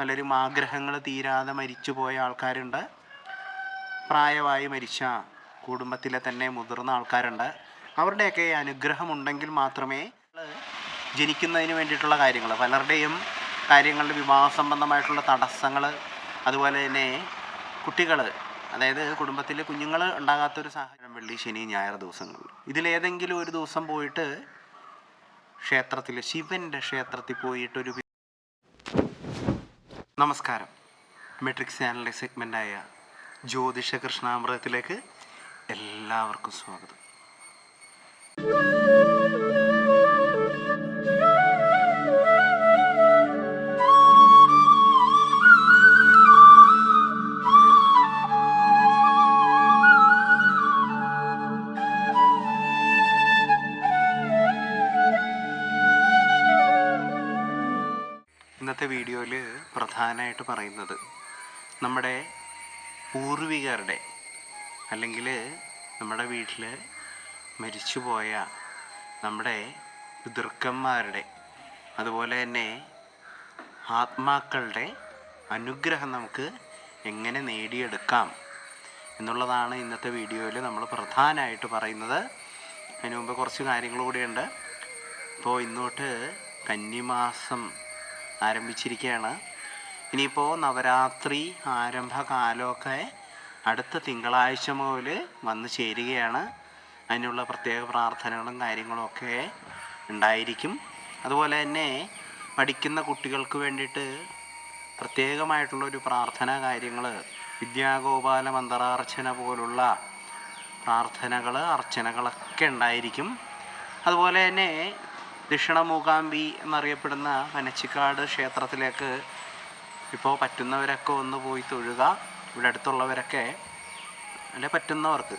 പലരും ആഗ്രഹങ്ങൾ തീരാതെ മരിച്ചു പോയ ആൾക്കാരുണ്ട്. പ്രായമായി മരിച്ച കുടുംബത്തിലെ തന്നെ മുതിർന്ന ആൾക്കാരുണ്ട്. അവരുടെയൊക്കെ അനുഗ്രഹമുണ്ടെങ്കിൽ മാത്രമേ ജനിക്കുന്നതിന് വേണ്ടിയിട്ടുള്ള കാര്യങ്ങൾ പലരുടെയും കാര്യങ്ങളുടെ വിവാഹ സംബന്ധമായിട്ടുള്ള തടസ്സങ്ങൾ അതുപോലെ തന്നെ കുട്ടികൾ അതായത് കുടുംബത്തിൽ കുഞ്ഞുങ്ങൾ ഉണ്ടാകാത്തൊരു സാഹചര്യം വെള്ളി ശനി ഞായർ ദിവസങ്ങൾ. ഇതിലേതെങ്കിലും ഒരു ദിവസം പോയിട്ട് ക്ഷേത്രത്തിൽ ശിവന്റെ ക്ഷേത്രത്തിൽ പോയിട്ടൊരു നമസ്കാരം. മെട്രിക്സ് ചാനലിലെ സെഗ്മെന്റായ ജ്യോതിഷ കൃഷ്ണാമൃതത്തിലേക്ക് എല്ലാവർക്കും സ്വാഗതം. പ്രധാനമായിട്ട് പറയുന്നത് നമ്മുടെ പൂർവികരുടെ അല്ലെങ്കിൽ നമ്മുടെ വീട്ടിൽ മരിച്ചുപോയ നമ്മുടെ പിതൃക്കന്മാരുടെ അതുപോലെ തന്നെ ആത്മാക്കളുടെ അനുഗ്രഹം നമുക്ക് എങ്ങനെ നേടിയെടുക്കാം എന്നുള്ളതാണ് ഇന്നത്തെ വീഡിയോയിൽ നമ്മൾ പ്രധാനമായിട്ട് പറയുന്നത്. അതിനു മുമ്പ് കുറച്ച് കാര്യങ്ങൾ കൂടിയുണ്ട്. അപ്പോൾ ഇന്നോട്ട് കന്നിമാസം ആരംഭിച്ചിരിക്കുകയാണ്. ഇനിയിപ്പോൾ നവരാത്രി ആരംഭകാലമൊക്കെ അടുത്ത തിങ്കളാഴ്ച മുതൽ വന്നു ചേരുകയാണ്. അതിനുള്ള പ്രത്യേക പ്രാർത്ഥനകളും കാര്യങ്ങളൊക്കെ ഉണ്ടായിരിക്കും. അതുപോലെ തന്നെ പഠിക്കുന്ന കുട്ടികൾക്ക് വേണ്ടിയിട്ട് പ്രത്യേകമായിട്ടുള്ളൊരു പ്രാർത്ഥനാ കാര്യങ്ങൾ വിദ്യാഗോപാല മന്ത്രാർച്ചന പോലുള്ള പ്രാർത്ഥനകൾ അർച്ചനകളൊക്കെ ഉണ്ടായിരിക്കും. അതുപോലെ തന്നെ ദക്ഷിണമൂകാംബി എന്നറിയപ്പെടുന്ന പനച്ചിക്കാട് ക്ഷേത്രത്തിലേക്ക് ഇപ്പോൾ പറ്റുന്നവരൊക്കെ ഒന്ന് പോയി തൊഴുക. ഇവിടെ അടുത്തുള്ളവരൊക്കെ അല്ലെ പറ്റുന്നവർക്ക്.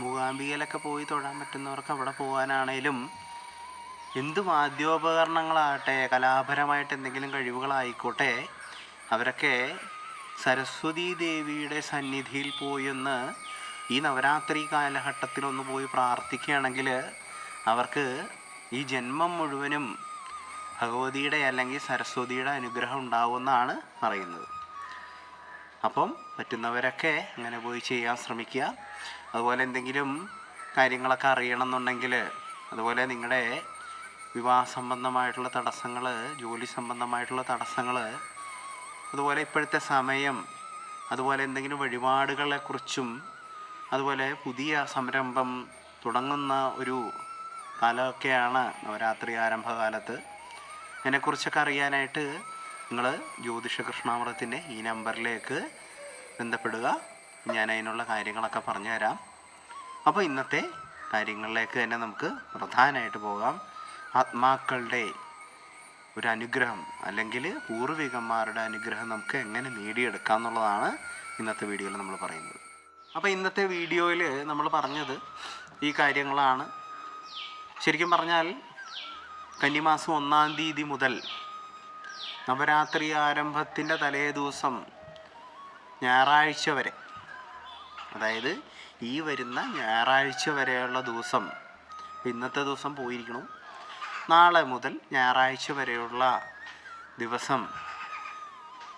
മൂകാംബികയിലൊക്കെ പോയി തൊഴാൻ പറ്റുന്നവർക്ക് അവിടെ പോകാനാണേലും എന്ത് വാദ്യോപകരണങ്ങളാകട്ടെ കലാപരമായിട്ട് എന്തെങ്കിലും കഴിവുകളായിക്കോട്ടെ അവരൊക്കെ സരസ്വതി ദേവിയുടെ സന്നിധിയിൽ പോയി ഒന്ന് ഈ നവരാത്രി കാലഘട്ടത്തിലൊന്ന് പോയി പ്രാർത്ഥിക്കുകയാണെങ്കിൽ അവർക്ക് ഈ ജന്മം മുഴുവനും ഭഗവതിയുടെ അല്ലെങ്കിൽ സരസ്വതിയുടെ അനുഗ്രഹം ഉണ്ടാവുമെന്നാണ് പറയുന്നത്. അപ്പം പറ്റുന്നവരൊക്കെ അങ്ങനെ പോയി ചെയ്യാൻ ശ്രമിക്കുക. അതുപോലെ എന്തെങ്കിലും കാര്യങ്ങളൊക്കെ അറിയണമെന്നുണ്ടെങ്കിൽ അതുപോലെ നിങ്ങളുടെ വിവാഹ സംബന്ധമായിട്ടുള്ള തടസ്സങ്ങൾ ജോലി സംബന്ധമായിട്ടുള്ള തടസ്സങ്ങൾ അതുപോലെ ഇപ്പോഴത്തെ സമയം അതുപോലെ എന്തെങ്കിലും വഴിപാടുകളെക്കുറിച്ചും അതുപോലെ പുതിയ സംരംഭം തുടങ്ങുന്ന ഒരു കാലമൊക്കെയാണ് നവരാത്രി ആരംഭകാലത്ത്. അതിനെക്കുറിച്ചൊക്കെ അറിയാനായിട്ട് നിങ്ങൾ ജ്യോതിഷ കൃഷ്ണാമൃതത്തിന്റെ ഈ നമ്പറിലേക്ക് ബന്ധപ്പെടുക. ഞാൻ അതിനുള്ള കാര്യങ്ങളൊക്കെ പറഞ്ഞു തരാം അപ്പോൾ ഇന്നത്തെ കാര്യങ്ങളിലേക്ക് തന്നെ നമുക്ക് പ്രധാനമായിട്ട് പോകാം. ആത്മാക്കളുടെ ഒരു അനുഗ്രഹം അല്ലെങ്കിൽ പൂർവികന്മാരുടെ അനുഗ്രഹം നമുക്ക് എങ്ങനെ നേടിയെടുക്കാം എന്നുള്ളതാണ് ഇന്നത്തെ വീഡിയോയിൽ നമ്മൾ പറയുന്നത്. അപ്പോൾ ഇന്നത്തെ വീഡിയോയിൽ നമ്മൾ പറഞ്ഞത് ഈ കാര്യങ്ങളാണ്. ശരിക്കും പറഞ്ഞാൽ കന്നിമാസം ഒന്നാം തീയതി മുതൽ നവരാത്രി ആരംഭത്തിന്റെ തലേ ദിവസം ഞായറാഴ്ച വരെ അതായത് ഈ വരുന്ന ഞായറാഴ്ച വരെയുള്ള ദിവസം ഇന്നത്തെ ദിവസം പോയിരിക്കണം. നാളെ മുതൽ ഞായറാഴ്ച വരെയുള്ള ദിവസം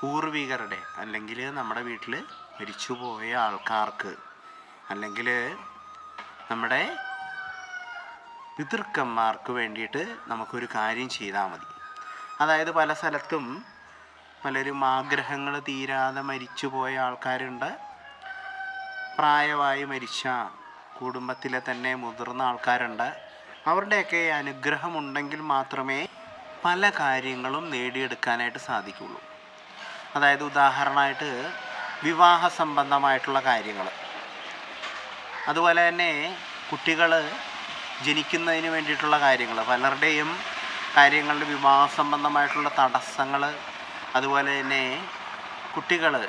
പൂർവികരുടെ അല്ലെങ്കിൽ നമ്മുടെ വീട്ടിൽ മരിച്ചുപോയ ആൾക്കാർക്ക് അല്ലെങ്കിൽ നമ്മുടെ പിതൃക്കന്മാർക്ക് വേണ്ടിയിട്ട് നമുക്കൊരു കാര്യം ചെയ്താൽ മതി. അതായത് പല സ്ഥലത്തും പലരും ആഗ്രഹങ്ങൾ തീരാതെ മരിച്ചു പോയ ആൾക്കാരുണ്ട്. പ്രായമായി മരിച്ച കുടുംബത്തിലെ തന്നെ മുതിർന്ന ആൾക്കാരുണ്ട്. അവരുടെയൊക്കെ അനുഗ്രഹമുണ്ടെങ്കിൽ മാത്രമേ പല കാര്യങ്ങളും നേടിയെടുക്കാനായിട്ട് സാധിക്കുള്ളൂ അതായത് ഉദാഹരണമായിട്ട് വിവാഹ സംബന്ധമായിട്ടുള്ള കാര്യങ്ങൾ. അതുപോലെ തന്നെ കുട്ടികൾ ജനിക്കുന്നതിന് വേണ്ടിയിട്ടുള്ള കാര്യങ്ങൾ. പലരുടെയും കാര്യങ്ങളുടെ വിവാഹ സംബന്ധമായിട്ടുള്ള തടസ്സങ്ങൾ അതുപോലെ തന്നെ കുട്ടികൾ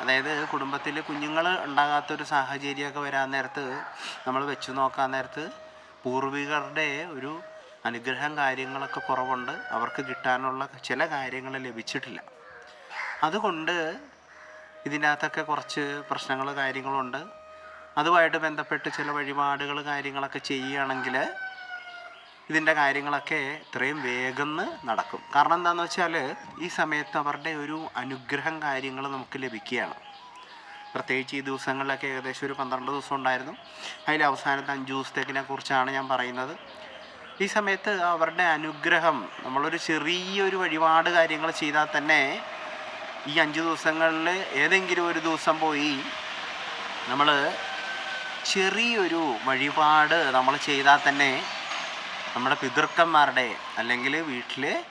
അതായത് കുടുംബത്തിൽ കുഞ്ഞുങ്ങൾ ഉണ്ടാകാത്തൊരു സാഹചര്യമൊക്കെ വരാൻ നേരത്ത് നമ്മൾ വെച്ചു നോക്കാൻ നേരത്ത് പൂർവികരുടെ ഒരു അനുഗ്രഹം കാര്യങ്ങളൊക്കെ കുറവുണ്ട്. അവർക്ക് കിട്ടാനുള്ള ചില കാര്യങ്ങൾ ലഭിച്ചിട്ടില്ല. അതുകൊണ്ട് ഇതിനകത്തൊക്കെ കുറച്ച് പ്രശ്നങ്ങൾ കാര്യങ്ങളുണ്ട്. അതുമായിട്ട് ബന്ധപ്പെട്ട് ചില വഴിപാടുകൾ കാര്യങ്ങളൊക്കെ ചെയ്യുകയാണെങ്കിൽ ഇതിന്റെ കാര്യങ്ങളൊക്കെ ഇത്രയും വേഗം നടക്കും. കാരണം എന്താണെന്ന് വെച്ചാൽ ഈ സമയത്ത് അവരുടെ ഒരു അനുഗ്രഹം കാര്യങ്ങൾ നമുക്ക് ലഭിക്കുകയാണ്. പ്രത്യേകിച്ച് ഈ ദിവസങ്ങളിലൊക്കെ ഏകദേശം ഒരു പന്ത്രണ്ട് ദിവസം ഉണ്ടായിരുന്നു. അതിൽ അവസാനത്തെ അഞ്ച് ദിവസത്തേക്കിനെ കുറിച്ചാണ് ഞാൻ പറയുന്നത്. ഈ സമയത്ത് അവരുടെ അനുഗ്രഹം നമ്മളൊരു ചെറിയൊരു വഴിപാട് കാര്യങ്ങൾ ചെയ്താൽ തന്നെ ഈ അഞ്ച് ദിവസങ്ങളിൽ ഏതെങ്കിലും ഒരു ദിവസം പോയി നമ്മൾ ചെറിയൊരു വഴിപാട് നമ്മൾ ചെയ്താൽ തന്നെ നമ്മുടെ പിതൃക്കന്മാരുടെ അല്ലെങ്കിൽ വീട്ടിൽ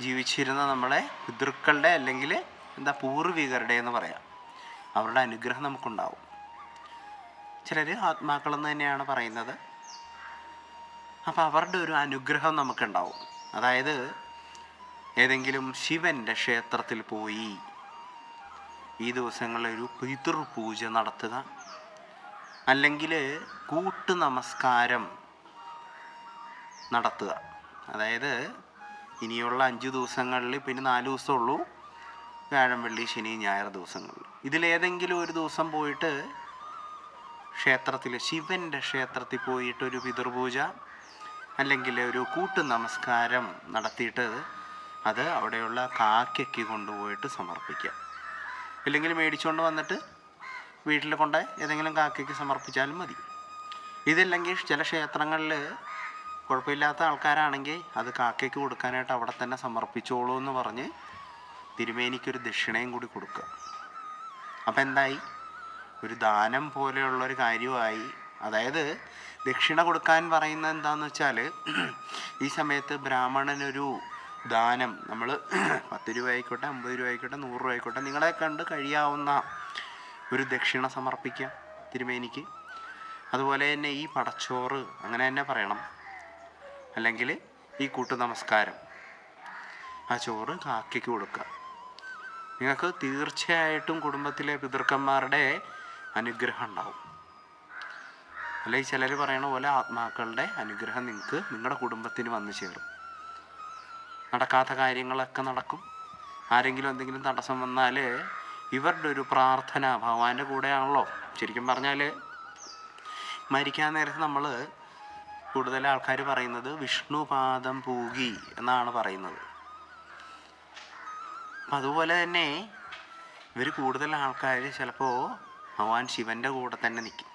ജീവിച്ചിരുന്ന നമ്മുടെ പിതൃക്കളുടെ അല്ലെങ്കിൽ എന്താ പൂർവികരുടെ എന്ന് പറയാം. അവരുടെ അനുഗ്രഹം നമുക്കുണ്ടാവും. ചിലർ ആത്മാക്കളെന്ന് തന്നെയാണ് പറയുന്നത്. അപ്പോൾ അവരുടെ ഒരു അനുഗ്രഹം നമുക്കുണ്ടാവും. അതായത് ഏതെങ്കിലും ശിവന്റെ ക്ഷേത്രത്തിൽ പോയി ഈ ദിവസങ്ങളിൽ ഒരു പിതൃപൂജ നടത്തുക. അല്ലെങ്കിൽ കൂട്ടു നമസ്കാരം നടത്തുക. അതായത് ഇനിയുള്ള അഞ്ച് ദിവസങ്ങളിൽ പിന്നെ നാല് ദിവസമുള്ളൂ വ്യാഴം വെള്ളി ശനി ഞായർ ദിവസങ്ങളിൽ. ഇതിലേതെങ്കിലും ഒരു ദിവസം പോയിട്ട് ക്ഷേത്രത്തിൽ ശിവന്റെ ക്ഷേത്രത്തിൽ പോയിട്ട് ഒരു പിതൃപൂജ അല്ലെങ്കിൽ ഒരു കൂട്ടു നമസ്കാരം നടത്തിയിട്ട് അത് അവിടെയുള്ള കാക്കയ്ക്ക് കൊണ്ടുപോയിട്ട് സമർപ്പിക്കുക. ഇല്ലെങ്കിൽ മേടിച്ചുകൊണ്ട് വന്നിട്ട് വീട്ടിൽ കൊണ്ട് ഏതെങ്കിലും കാക്കയ്ക്ക് സമർപ്പിച്ചാലും മതി. ഇതില്ലെങ്കിൽ ചില ക്ഷേത്രങ്ങളിൽ കുഴപ്പമില്ലാത്ത ആൾക്കാരാണെങ്കിൽ അത് കാക്കയ്ക്ക് കൊടുക്കാനായിട്ട് അവിടെ തന്നെ സമർപ്പിച്ചോളൂ എന്ന് പറഞ്ഞ് തിരുമേനിക്കൊരു ദക്ഷിണയും കൂടി കൊടുക്കുക. അപ്പം എന്തായി? ഒരു ദാനം പോലെയുള്ള ഒരു കാര്യമായി അതായത് ദക്ഷിണ കൊടുക്കാൻ പറയുന്നത് എന്താണെന്ന് വെച്ചാൽ ഈ സമയത്ത് ബ്രാഹ്മണനൊരു ദാനം നമ്മൾ പത്ത് രൂപ ആയിക്കോട്ടെ അമ്പത് രൂപ ആയിക്കോട്ടെ നൂറ് രൂപ ആയിക്കോട്ടെ നിങ്ങളെ കണ്ട് കഴിയാവുന്ന ഒരു ദക്ഷിണ സമർപ്പിക്കാം തിരുമേനിക്ക്. അതുപോലെ തന്നെ ഈ പടച്ചോറ് അങ്ങനെ തന്നെ പറയണം. അല്ലെങ്കിൽ ഈ കൂട്ടു നമസ്കാരം ആ ചോറ് കാക്കയ്ക്ക് കൊടുക്കുക നിങ്ങൾക്ക് തീർച്ചയായിട്ടും കുടുംബത്തിലെ പിതൃക്കന്മാരുടെ അനുഗ്രഹം ഉണ്ടാവും. അല്ലെങ്കിൽ ചിലർ പറയണ പോലെ ആത്മാക്കളുടെ അനുഗ്രഹം നിങ്ങൾക്ക് നിങ്ങളുടെ കുടുംബത്തിന് വന്നു ചേരും. നടക്കാത്ത കാര്യങ്ങളൊക്കെ നടക്കും. ആരെങ്കിലും എന്തെങ്കിലും തടസ്സം വന്നാൽ ഇവരുടെ ഒരു പ്രാർത്ഥന ഭഗവാന്റെ കൂടെയാണല്ലോ. ശരിക്കും പറഞ്ഞാൽ മരിക്കാൻ നേരത്ത് നമ്മൾ കൂടുതൽ ആൾക്കാർ പറയുന്നത് വിഷ്ണുപാദം പൂകി എന്നാണ് പറയുന്നത്. അപ്പം അതുപോലെ തന്നെ ഇവർ കൂടുതൽ ആൾക്കാർ ചിലപ്പോൾ ഭഗവാൻ ശിവന്റെ കൂടെ തന്നെ നിൽക്കും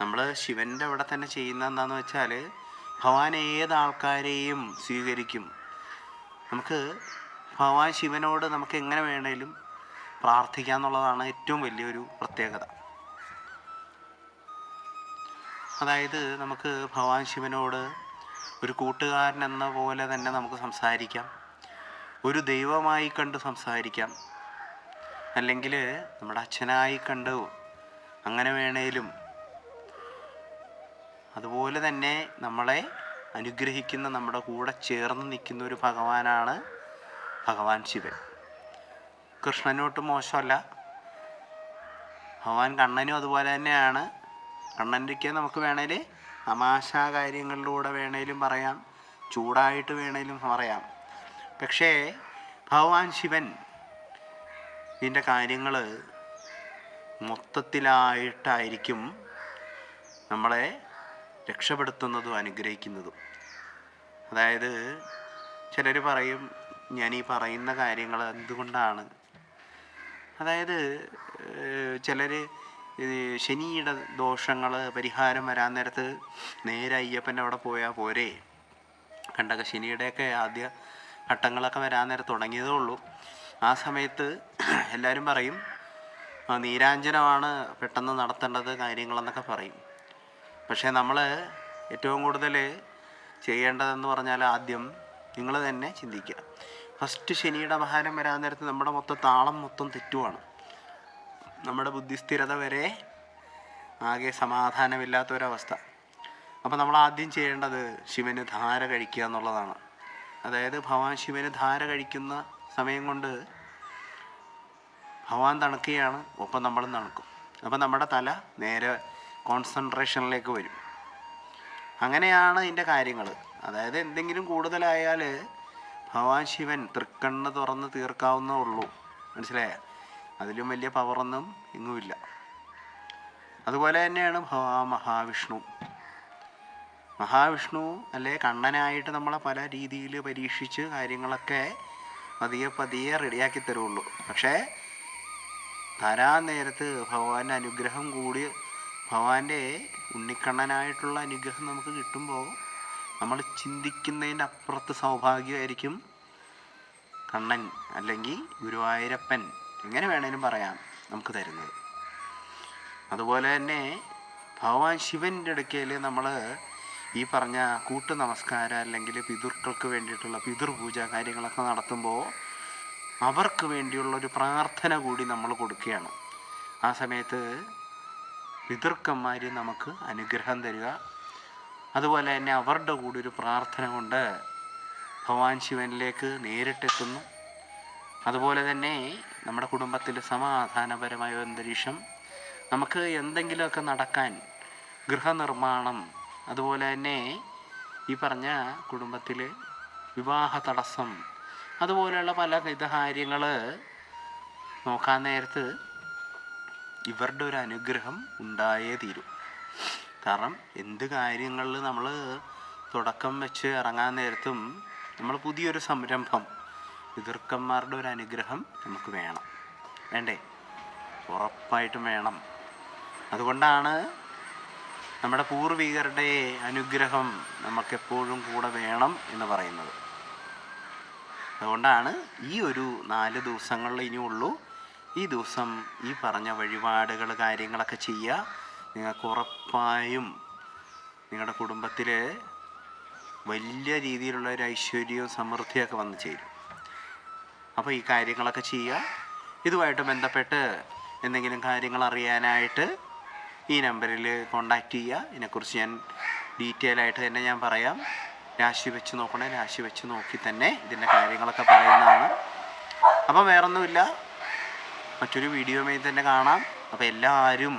നമ്മൾ ശിവന്റെ അവിടെ തന്നെ ചെയ്യുന്ന എന്താണെന്ന് വെച്ചാൽ ഭഗവാൻ ഏത് ആൾക്കാരെയും സ്വീകരിക്കും. നമുക്ക് ഭഗവാൻ ശിവനോട് നമുക്ക് എങ്ങനെ വേണേലും പ്രാർത്ഥിക്കാം എന്നുള്ളതാണ് ഏറ്റവും വലിയൊരു പ്രത്യേകത. അതായത് നമുക്ക് ഭഗവാൻ ശിവനോട് ഒരു കൂട്ടുകാരൻ എന്ന പോലെ തന്നെ നമുക്ക് സംസാരിക്കാം. ഒരു ദൈവമായി കണ്ട് സംസാരിക്കാം. അല്ലെങ്കിൽ നമ്മുടെ അച്ഛനായി കണ്ട് അങ്ങനെ വേണേലും. അതുപോലെ തന്നെ നമ്മളെ അനുഗ്രഹിക്കുന്ന നമ്മുടെ കൂടെ ചേർന്ന് നിൽക്കുന്ന ഒരു ഭഗവാനാണ് ഭഗവാൻ ശിവൻ. കൃഷ്ണനോട്ട് മോശമല്ല. ഭഗവാൻ കണ്ണനും അതുപോലെ തന്നെയാണ്. കണ്ണന്റെയൊക്കെ നമുക്ക് വേണേൽ തമാശ കാര്യങ്ങളിലൂടെ വേണേലും പറയാം. ചൂടായിട്ട് വേണേലും പറയാം. പക്ഷേ ഭഗവാൻ ശിവൻ ഇതിന്റെ കാര്യങ്ങൾ മൊത്തത്തിലായിട്ടായിരിക്കും നമ്മളെ രക്ഷപ്പെടുത്തുന്നതും അനുഗ്രഹിക്കുന്നതും. അതായത് ചിലർ പറയും ഞാൻ ഈ പറയുന്ന കാര്യങ്ങൾ എന്തുകൊണ്ടാണ്? അതായത് ചിലർ ശനിയുടെ ദോഷങ്ങൾ പരിഹാരം വരാൻ നേരത്ത് നേരെ അയ്യപ്പന്റെ അവിടെ പോയാൽ പോരെ. കണ്ടൊക്കെ ശനിയുടെയൊക്കെ ആദ്യ ഘട്ടങ്ങളൊക്കെ വരാൻ നേരം തുടങ്ങിയതേ ഉള്ളൂ. ആ സമയത്ത് എല്ലാവരും പറയും "ആ, നീരാഞ്ജനമാണ് പെട്ടെന്ന് നടത്തേണ്ടത് കാര്യങ്ങളെന്നൊക്കെ പറയും. പക്ഷേ നമ്മൾ ഏറ്റവും കൂടുതൽ ചെയ്യേണ്ടതെന്ന് പറഞ്ഞാൽ ആദ്യം നിങ്ങൾ തന്നെ ചിന്തിക്കുക. ഫസ്റ്റ് ശനിയുടെ മഹാരം വരാൻ നേരത്ത് നമ്മുടെ മൊത്തം താളം മൊത്തം തെറ്റുവാണ്. നമ്മുടെ ബുദ്ധിസ്ഥിരത വരെ ആകെ സമാധാനമില്ലാത്ത ഒരവസ്ഥ അപ്പോൾ നമ്മൾ ആദ്യം ചെയ്യേണ്ടത് ശിവന് ധാര കഴിക്കുക എന്നുള്ളതാണ്. അതായത് ഭഗവാൻ ശിവന് ധാര കഴിക്കുന്ന സമയം കൊണ്ട് ഭഗവാൻ തണുക്കുകയാണ് ഒപ്പം നമ്മളും തണുക്കും. അപ്പം നമ്മുടെ തല നേരെ കോൺസെൻട്രേഷനിലേക്ക് വരും. അങ്ങനെയാണ് ഇതിന്റെ കാര്യങ്ങൾ അതായത് എന്തെങ്കിലും കൂടുതലായാൽ ഭഗവാൻ ശിവൻ തൃക്കണ്ണ് തുറന്ന് തീർക്കാവുന്നേ ഉള്ളൂ. മനസ്സിലായ? അതിലും വലിയ പവറൊന്നും ഇങ്ങുമില്ല. അതുപോലെ തന്നെയാണ് ഭഗവാ മഹാവിഷ്ണു. മഹാവിഷ്ണു അല്ലെ കണ്ണനായിട്ട് നമ്മളെ പല രീതിയിൽ പരീക്ഷിച്ച് കാര്യങ്ങളൊക്കെ പതിയെ പതിയെ റെഡിയാക്കി തരുള്ളൂ. പക്ഷേ തരാൻ നേരത്ത് ഭഗവാന്റെ അനുഗ്രഹം കൂടി ഭഗവാന്റെ ഉണ്ണിക്കണ്ണനായിട്ടുള്ള അനുഗ്രഹം നമുക്ക് കിട്ടുമ്പോൾ നമ്മൾ ചിന്തിക്കുന്നതിന്റെ അപ്പുറത്ത് സൗഭാഗ്യമായിരിക്കും കണ്ണൻ അല്ലെങ്കിൽ ഗുരുവായൂരപ്പൻ. എങ്ങനെ വേണേലും പറയാം നമുക്ക് തരുന്നത്. അതുപോലെ തന്നെ ഭഗവാൻ ശിവന്റെ ഇടയ്ക്കൽ നമ്മൾ ഈ പറഞ്ഞ കൂട്ടു നമസ്കാരം അല്ലെങ്കിൽ പിതൃക്കൾക്ക് വേണ്ടിയിട്ടുള്ള പിതൃപൂജ കാര്യങ്ങളൊക്കെ നടത്തുമ്പോൾ അവർക്ക് വേണ്ടിയുള്ള ഒരു പ്രാർത്ഥന കൂടി നമ്മൾ കൊടുക്കുകയാണ്. ആ സമയത്ത് പിതൃക്കന്മാർ നമുക്ക് അനുഗ്രഹം തരിക അതുപോലെ തന്നെ അവരുടെ കൂടെ ഒരു പ്രാർത്ഥന കൊണ്ട് ഭഗവാൻ ശിവനിലേക്ക് നേരിട്ടെത്തുന്നു. അതുപോലെ തന്നെ നമ്മുടെ കുടുംബത്തിൽ സമാധാനപരമായ അന്തരീക്ഷം നമുക്ക് എന്തെങ്കിലുമൊക്കെ നടക്കാൻ ഗൃഹനിർമ്മാണം അതുപോലെ തന്നെ ഈ പറഞ്ഞ കുടുംബത്തിൽ വിവാഹ തടസ്സം അതുപോലെയുള്ള പല വിധ നോക്കാൻ നേരത്ത് ഇവരുടെ ഒരു അനുഗ്രഹം ഉണ്ടായേ തീരും. കാരണം എന്ത് കാര്യങ്ങളിൽ നമ്മൾ തുടക്കം വെച്ച് ഇറങ്ങാൻ നേരത്തും നമ്മൾ പുതിയൊരു സംരംഭം പിതൃക്കന്മാരുടെ ഒരു അനുഗ്രഹം നമുക്ക് വേണം. വേണ്ടേ? ഉറപ്പായിട്ടും വേണം. അതുകൊണ്ടാണ് നമ്മുടെ പൂർവികരുടെ അനുഗ്രഹം നമുക്കെപ്പോഴും കൂടെ വേണം എന്ന് പറയുന്നത്. അതുകൊണ്ടാണ് ഈ ഒരു നാല് ദിവസങ്ങളിൽ ഇനിയുള്ളൂ ഈ ദിവസം ഈ പറഞ്ഞ വഴിപാടുകൾ കാര്യങ്ങളൊക്കെ ചെയ്യുക. നിങ്ങൾക്ക് ഉറപ്പായും നിങ്ങളുടെ കുടുംബത്തിൽ വലിയ രീതിയിലുള്ള ഒരു ഐശ്വര്യവും സമൃദ്ധിയൊക്കെ വന്നു ചേരും. അപ്പോൾ ഈ കാര്യങ്ങളൊക്കെ ചെയ്യുക. ഇതുമായിട്ട് ബന്ധപ്പെട്ട് എന്തെങ്കിലും കാര്യങ്ങൾ അറിയാനായിട്ട് ഈ നമ്പറിൽ കോണ്ടാക്റ്റ് ചെയ്യുക. ഇതിനെക്കുറിച്ച് ഞാൻ ഡീറ്റെയിൽ ആയിട്ട് തന്നെ ഞാൻ പറയാം. രാശി വെച്ച് നോക്കണേ. രാശി വെച്ച് നോക്കി തന്നെ ഇതിന്റെ കാര്യങ്ങളൊക്കെ പറയുന്നതാണ്. അപ്പം വേറൊന്നുമില്ല. മറ്റൊരു വീഡിയോയിൽ തന്നെ കാണാം. അപ്പോൾ എല്ലാവരും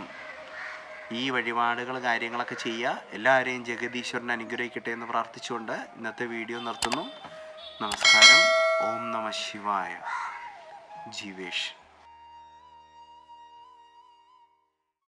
ഈ വഴിപാടുകൾ കാര്യങ്ങളൊക്കെ ചെയ്യുക. എല്ലാവരെയും ജഗദീശ്വരൻ അനുഗ്രഹിക്കട്ടെ എന്ന് പ്രാർത്ഥിച്ചുകൊണ്ട് ഇന്നത്തെ വീഡിയോ നിർത്തുന്നു. നമസ്കാരം. ഓം നമ ശിവായ. ജീവേഷ്.